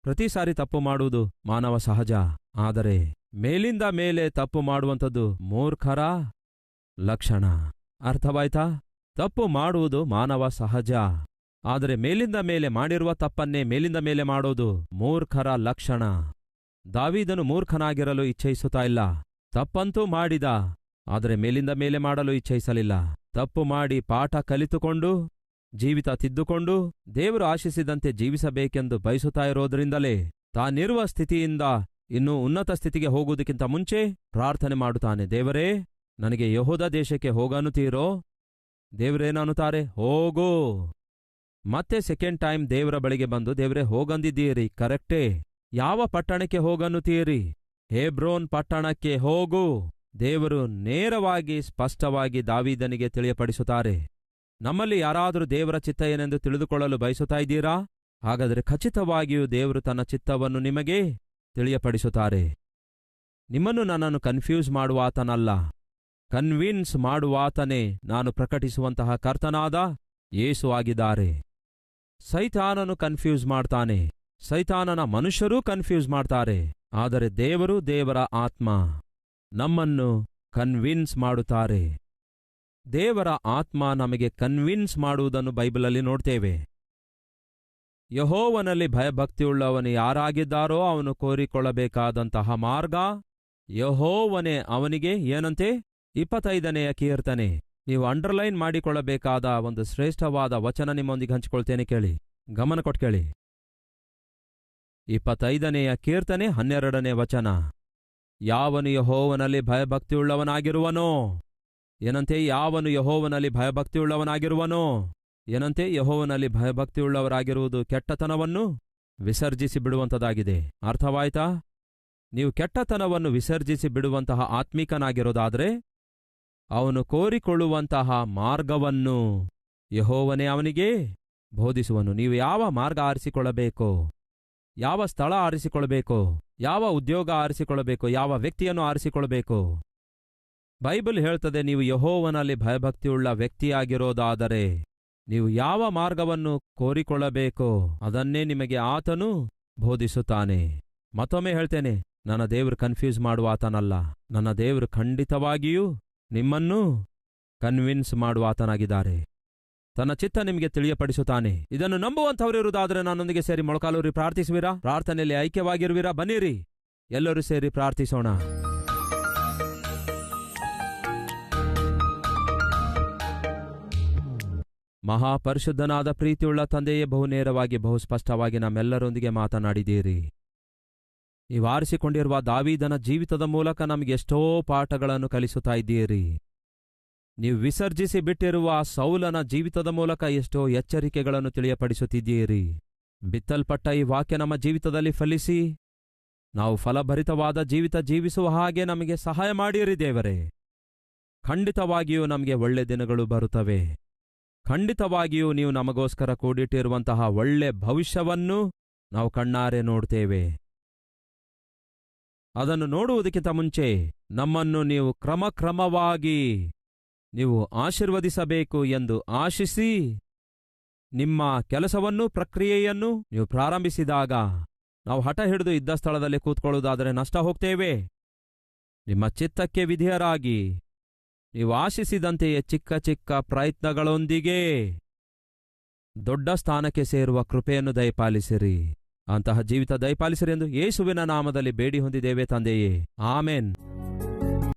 ಪ್ರತಿ ಸಾರಿ ತಪ್ಪು ಮಾಡುವುದು ಮಾನವ ಸಹಜ. ಆದರೆ ಮೇಲಿಂದ ಮೇಲೆ ತಪ್ಪು ಮಾಡುವಂಥದ್ದು ಮೂರ್ಖರ ಲಕ್ಷಣ. ಅರ್ಥವಾಯ್ತಾ? ತಪ್ಪು ಮಾಡುವುದು ಮಾನವ ಸಹಜ. ಆದರೆ ಮೇಲಿಂದ ಮೇಲೆ ಮಾಡಿರುವ ತಪ್ಪನ್ನೇ ಮೇಲಿಂದ ಮೇಲೆ ಮಾಡೋದು ಮೂರ್ಖರ ಲಕ್ಷಣ. ದಾವಿದನು ಮೂರ್ಖನಾಗಿರಲು ಇಚ್ಛಿಸುತ್ತಾ ಇಲ್ಲ. ತಪ್ಪಂತೂ ಮಾಡಿದ, ಆದರೆ ಮೇಲಿಂದ ಮೇಲೆ ಮಾಡಲು ಇಚ್ಛಿಸಲಿಲ್ಲ. ತಪ್ಪು ಮಾಡಿ ಪಾಠ ಕಲಿತುಕೊಂಡು, ಜೀವಿತ ತಿದ್ದುಕೊಂಡು, ದೇವರು ಆಶಿಸಿದಂತೆ ಜೀವಿಸಬೇಕೆಂದು ಬಯಸುತ್ತಾ ಇರೋದ್ರಿಂದಲೇ ತಾನಿರುವ ಸ್ಥಿತಿಯಿಂದ ಇನ್ನೂ ಉನ್ನತ ಸ್ಥಿತಿಗೆ ಹೋಗುವುದಕ್ಕಿಂತ ಮುಂಚೆ ಪ್ರಾರ್ಥನೆ ಮಾಡುತ್ತಾನೆ. ದೇವರೇ, ನನಗೆ ಯಹೋದ ದೇಶಕ್ಕೆ ಹೋಗನ್ನುತ್ತೀರೋ? ದೇವರೇನನ್ನುತ್ತಾರೆ? ಹೋಗು. ಮತ್ತೆ ಸೆಕೆಂಡ್ ಟೈಮ್ ದೇವರ ಬಳಿಗೆ ಬಂದು, ದೇವರೇ, ಹೋಗಂದಿದ್ದೀರಿ, ಕರೆಕ್ಟೇ. ಯಾವ ಪಟ್ಟಣಕ್ಕೆ ಹೋಗನ್ನುತ್ತೀರಿ? ಹೇಬ್ರೋನ್ ಪಟ್ಟಣಕ್ಕೆ ಹೋಗು. ದೇವರು ನೇರವಾಗಿ, ಸ್ಪಷ್ಟವಾಗಿ ದಾವಿದನಿಗೆ ತಿಳಿಯಪಡಿಸುತ್ತಾರೆ. ನಮ್ಮಲ್ಲಿ ಯಾರಾದರೂ ದೇವರ ಚಿತ್ತ ಏನೆಂದು ತಿಳಿದುಕೊಳ್ಳಲು ಬಯಸುತ್ತಾ ಇದ್ದೀರಾ? ಹಾಗಾದರೆ ಖಚಿತವಾಗಿಯೂ ದೇವರು ತನ್ನ ಚಿತ್ತವನ್ನು ನಿಮಗೆ ತಿಳಿಯಪಡಿಸುತ್ತಾರೆ. ನಿಮ್ಮನ್ನು ನನ್ನನ್ನು ಕನ್ಫ್ಯೂಸ್ ಮಾಡುವಾತನಲ್ಲ. ಕನ್ವಿನ್ಸ್ ಮಾಡುವಾತನೇ ನಾನು ಪ್ರಕಟಿಸುವಂತಹ ಕರ್ತನಾದ ಯೇಸು ಆಗಿದ್ದಾರೆ. ಸೈತಾನನು ಕನ್ಫ್ಯೂಸ್ ಮಾಡ್ತಾನೆ. ಸೈತಾನನ ಮನುಷ್ಯರೂ ಕನ್ಫ್ಯೂಸ್ ಮಾಡ್ತಾರೆ. ಆದರೆ ದೇವರು ದೇವರ ಆತ್ಮ ನಮ್ಮನ್ನು ಕನ್ವಿನ್ಸ್ ಮಾಡುತ್ತಾರೆ. ದೇವರ ಆತ್ಮ ನಮಗೆ ಕನ್ವಿನ್ಸ್ ಮಾಡುವುದನ್ನು ಬೈಬಲಲ್ಲಿ ನೋಡ್ತೇವೆ. ಯಹೋವನಲ್ಲಿ ಭಯಭಕ್ತಿಯುಳ್ಳವನು ಯಾರಾಗಿದ್ದಾರೋ ಅವನು ಕೋರಿಕೊಳ್ಳಬೇಕಾದಂತಹ ಮಾರ್ಗ ಯಹೋವನೇ ಅವನಿಗೆ ಏನಂತೆ? ಇಪ್ಪತ್ತೈದನೆಯ ಕೀರ್ತನೆ. ನೀವು ಅಂಡರ್ಲೈನ್ ಮಾಡಿಕೊಳ್ಳಬೇಕಾದ ಒಂದು ಶ್ರೇಷ್ಠವಾದ ವಚನ ನಿಮ್ಮೊಂದಿಗೆ ಹಂಚಿಕೊಳ್ತೇನೆ ಕೇಳಿ. ಗಮನ ಕೊಟ್ಟು ಕೇಳಿ. ಇಪ್ಪತ್ತೈದನೆಯ ಕೀರ್ತನೆ ಹನ್ನೆರಡನೇ ವಚನ. ಯಾವನು ಯಹೋವನಲ್ಲಿ ಭಯಭಕ್ತಿಯುಳ್ಳವನಾಗಿರುವನೋ? ಏನಂತೆ ಯಾವನು ಯಹೋವನಲ್ಲಿ ಭಯಭಕ್ತಿಯುಳ್ಳವನಾಗಿರುವನೋ? ಏನಂತೆ ಯಹೋವನಲ್ಲಿ ಭಯಭಕ್ತಿಯುಳ್ಳವರಾಗಿರುವುದು ಕೆಟ್ಟತನವನ್ನು? ವಿಸರ್ಜಿಸಿ ಬಿಡುವಂಥದ್ದಾಗಿದೆ ಅರ್ಥವಾಯ್ತಾ? ನೀವು ಕೆಟ್ಟತನವನ್ನು ವಿಸರ್ಜಿಸಿ ಬಿಡುವಂತಹ ಆತ್ಮಿಕನಾಗಿರೋದಾದರೆ, ಅವನು ಕೋರಿಕೊಳ್ಳುವಂತಹ ಮಾರ್ಗವನ್ನು ಯಹೋವನೇ ಅವನಿಗೆ ಬೋಧಿಸುವನು. ನೀವು ಯಾವ ಮಾರ್ಗ ಆರಿಸಿಕೊಳ್ಳಬೇಕೋ? ಯಾವ ಸ್ಥಳ ಆರಿಸಿಕೊಳ್ಳಬೇಕು? ಯಾವ ಉದ್ಯೋಗ ಆರಿಸಿಕೊಳ್ಳಬೇಕು? ಯಾವ ವ್ಯಕ್ತಿಯನ್ನು ಆರಿಸಿಕೊಳ್ಳಬೇಕು? ಬೈಬಲ್ ಹೇಳ್ತದೆ, ನೀವು ಯಹೋವನಲ್ಲಿ ಭಯಭಕ್ತಿಯುಳ್ಳ ವ್ಯಕ್ತಿಯಾಗಿರೋದಾದರೆ ನೀವು ಯಾವ ಮಾರ್ಗವನ್ನು ಕೋರಿಕೊಳ್ಳಬೇಕು? ಅದನ್ನೇ ನಿಮಗೆ ಆತನು ಬೋಧಿಸುತ್ತಾನೆ. ಮತ್ತೊಮ್ಮೆ ಹೇಳ್ತೇನೆ, ನನ್ನ ದೇವರು ಕನ್ಫ್ಯೂಸ್ ಮಾಡುವ ಆತನಲ್ಲ. ನನ್ನ ದೇವರು ಖಂಡಿತವಾಗಿಯೂ ನಿಮ್ಮನ್ನು ಕನ್ವಿನ್ಸ್ ಮಾಡುವಾತನಾಗಿದ್ದಾರೆ ತನ್ನ ಚಿತ್ತ ನಿಮಗೆ ತಿಳಿಯಪಡಿಸುತ್ತಾನೆ. ಇದನ್ನು ನಂಬುವಂಥವರಿರುವುದಾದರೆ ನನ್ನೊಂದಿಗೆ ಸೇರಿ ಮೊಳಕಾಲೂರಿ ಪ್ರಾರ್ಥಿಸುವಿರಾ? ಪ್ರಾರ್ಥನೆಯಲ್ಲಿ ಐಕ್ಯವಾಗಿರುವಿರಾ? ಬನ್ನಿರಿ. ಎಲ್ಲರೂ ಸೇರಿ ಪ್ರಾರ್ಥಿಸೋಣ. ಮಹಾಪರಿಶುದ್ಧನಾದ ಪ್ರೀತಿಯುಳ್ಳ ತಂದೆಯೇ ಬಹುನೇರವಾಗಿ ಬಹು ಸ್ಪಷ್ಟವಾಗಿ ನಮ್ಮೆಲ್ಲರೊಂದಿಗೆ ಮಾತನಾಡಿದ್ದೀರಿ. ನೀವು ಆರಿಸಿಕೊಂಡಿರುವ ದಾವಿದನ ಜೀವಿತದ ಮೂಲಕ ನಮಗೆ ಎಷ್ಟೋ ಪಾಠಗಳನ್ನು ಕಲಿಸುತ್ತಾ ಇದ್ದೀರಿ. ನೀವು ವಿಸರ್ಜಿಸಿ ಬಿಟ್ಟಿರುವ ಸೌಲನ ಜೀವಿತದ ಮೂಲಕ ಎಷ್ಟೋ ಎಚ್ಚರಿಕೆಗಳನ್ನು ತಿಳಿಯಪಡಿಸುತ್ತಿದ್ದೀರಿ. ಬಿತ್ತಲ್ಪಟ್ಟ ಈ ವಾಕ್ಯ ನಮ್ಮ ಜೀವಿತದಲ್ಲಿ ಫಲಿಸಿ. ನಾವು ಫಲಭರಿತವಾದ ಜೀವಿತ ಜೀವಿಸುವ ಹಾಗೆ ನಮಗೆ ಸಹಾಯ ಮಾಡಿರಿ ದೇವರೇ. ಖಂಡಿತವಾಗಿಯೂ ನಮಗೆ ಒಳ್ಳೆ ದಿನಗಳು ಬರುತ್ತವೆ. ಖಂಡಿತವಾಗಿಯೂ ನೀವು ನಮಗೋಸ್ಕರ ಕೂಡಿಟ್ಟಿರುವಂತಹ ಒಳ್ಳೆ ಭವಿಷ್ಯವನ್ನು ನಾವು ಕಣ್ಣಾರೆ ನೋಡ್ತೇವೆ. ಅದನ್ನು ನೋಡುವುದಕ್ಕಿಂತ ಮುಂಚೆ ನಮ್ಮನ್ನು ನೀವು ಕ್ರಮಕ್ರಮವಾಗಿ ನೀವು ಆಶೀರ್ವದಿಸಬೇಕು ಎಂದು ಆಶಿಸಿ ನಿಮ್ಮ ಕೆಲಸವನ್ನು ಪ್ರಕ್ರಿಯೆಯನ್ನು ನೀವು ಪ್ರಾರಂಭಿಸಿದಾಗ ನಾವು ಹಠ ಹಿಡಿದು ಇದ್ದ ಸ್ಥಳದಲ್ಲಿ ಕೂತ್ಕೊಳ್ಳುವುದಾದರೆ ನಷ್ಟ ಹೋಗ್ತೇವೆ. ನಿಮ್ಮ ಚಿತ್ತಕ್ಕೆ ವಿಧಿಯರಾಗಿ ನೀವು ಆಶಿಸಿದಂತೆಯೇ ಚಿಕ್ಕ ಚಿಕ್ಕ ಪ್ರಯತ್ನಗಳೊಂದಿಗೆ ದೊಡ್ಡ ಸ್ಥಾನಕ್ಕೆ ಸೇರುವ ಕೃಪೆಯನ್ನು ದಯಪಾಲಿಸಿರಿ. ಅಂತಹ ಜೀವಿತ ದಯಪಾಲಿಸಿರಿ ಎಂದು ಯೇಸುವಿನ ನಾಮದಲ್ಲಿ ಬೇಡಿ ಹೊಂದಿದ್ದೇವೆ ತಂದೆಯೇ. ಆಮೆನ್.